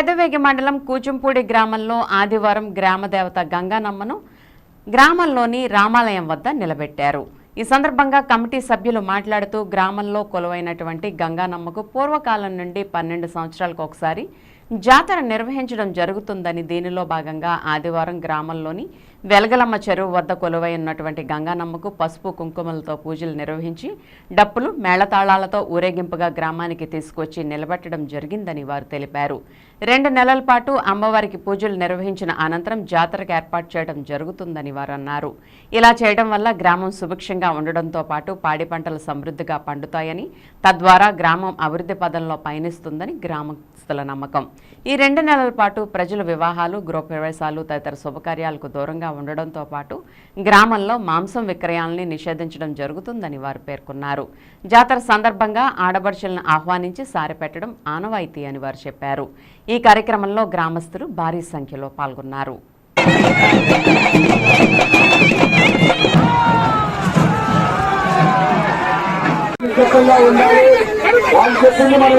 పెదవేగి మండలం కూచుంపూడి గ్రామంలో ఆదివారం గ్రామదేవత గంగానమ్మను గ్రామంలోని రామాలయం వద్ద నిలబెట్టారు. ఈ సందర్భంగా కమిటీ సభ్యులు మాట్లాడుతూ గ్రామంలో కొలువైనటువంటి గంగానమ్మకు పూర్వకాలం నుండి పన్నెండు సంవత్సరాలకు ఒకసారి జాతర నిర్వహించడం జరుగుతుందని దీనిలో భాగంగా ఆదివారం గ్రామంలోని వెలగలమ్మ చెరువు వద్ద కొలువై ఉన్నటువంటి గంగానమ్మకు పసుపు కుంకుమలతో పూజలు నిర్వహించి డప్పులు మేళతాళాలతో ఊరేగింపుగా గ్రామానికి తీసుకొచ్చి నిలబెట్టడం జరిగిందని వారు తెలిపారు. రెండు నెలల పాటు అమ్మవారికి పూజలు నిర్వహించిన అనంతరం జాతరకు ఏర్పాటు చేయడం జరుగుతుందని వారు అన్నారు. ఇలా చేయడం వల్ల గ్రామం సుభిక్షంగా ఉండడంతో పాటు పాడి పంటలు సమృద్ధిగా పండుతాయని తద్వారా గ్రామం అభివృద్ధి పదంలో పయనిస్తుందని గ్రామస్తుల నమ్మకం. ఈ రెండు నెలల పాటు ప్రజలు వివాహాలు గృహప్రవేశాలు తదితర శుభకార్యాలకు దూరంగా ఉండడంతో పాటు గ్రామంలో మాంసం విక్రయాలని నిషేధించడం జరుగుతుందని వారు పేర్కొన్నారు. జాతర సందర్భంగా ఆడబడుచులను ఆహ్వానించి సారిపెట్టడం ఆనవాయితీ అని వారు చెప్పారు. ఈ కార్యక్రమంలో గ్రామస్తులు భారీ సంఖ్యలో పాల్గొన్నారు. ఉండాలి. వాళ్ళు చెప్పింది మనం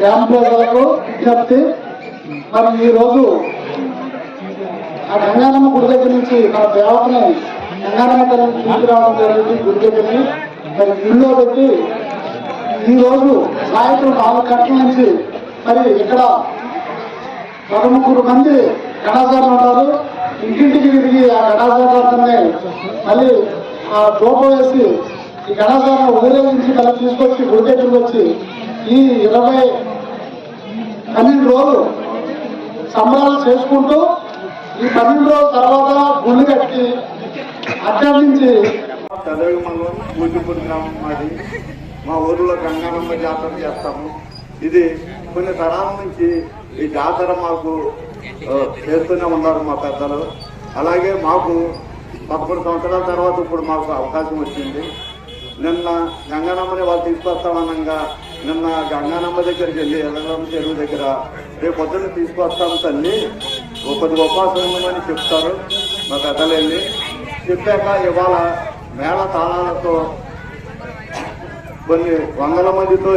ప్రజలకు విజ్ఞప్తి మనం ఈ రోజు ఆ గంగారమ్మ గుడి దగ్గర నుంచి మన దేవతని గంగారమ్మ తల్లిని తీసుకురావడం జరిగింది గుడి దగ్గరికి. మరి గుడిలో పెట్టి ఈ రోజు సాయంత్రం నాలుగు గంటల నుంచి మరి ఇక్కడ పదముగ్గురు మంది గణాచారులు ఉన్నారు. ఇంటింటికి తిరిగి ఆ గణాచారులతోనే మళ్ళీ ఆ దూపం వేసి ఈ గణాచారం ఊరేగించి మళ్ళీ తీసుకొచ్చి గుడి దగ్గరికి వచ్చి ఈ ఇరవై రోజులు సంబరాలు చేసుకుంటూ ఈ పన్నెండు రోజుల తర్వాత గుళ్ళు కట్టి అక్కడి నుంచి చదవి మండలం పూజపూడి గ్రామం మాది. మా ఊరిలో గంగానమ్మ జాతర చేస్తాము. ఇది కొన్ని తరాల నుంచి ఈ జాతర మాకు చేస్తూనే ఉన్నారు మా పెద్దలు. అలాగే మాకు పదకొండు సంవత్సరాల తర్వాత ఇప్పుడు మాకు అవకాశం వచ్చింది. నిన్న గంగానమ్మని వాళ్ళు తీసుకొస్తామనగా నిన్న గంగానమ్మ దగ్గరికి వెళ్ళి ఎల్లగమ్మ చెరువు దగ్గర రేపు పొద్దున్న తీసుకొస్తాం తల్లి. ఒకటి కొద్ది ఉండమని చెప్తారు. మా పెద్దలు వెళ్ళి చెప్పాక ఇవాళ మేళ తాళాలతో కొన్ని వందల మందితో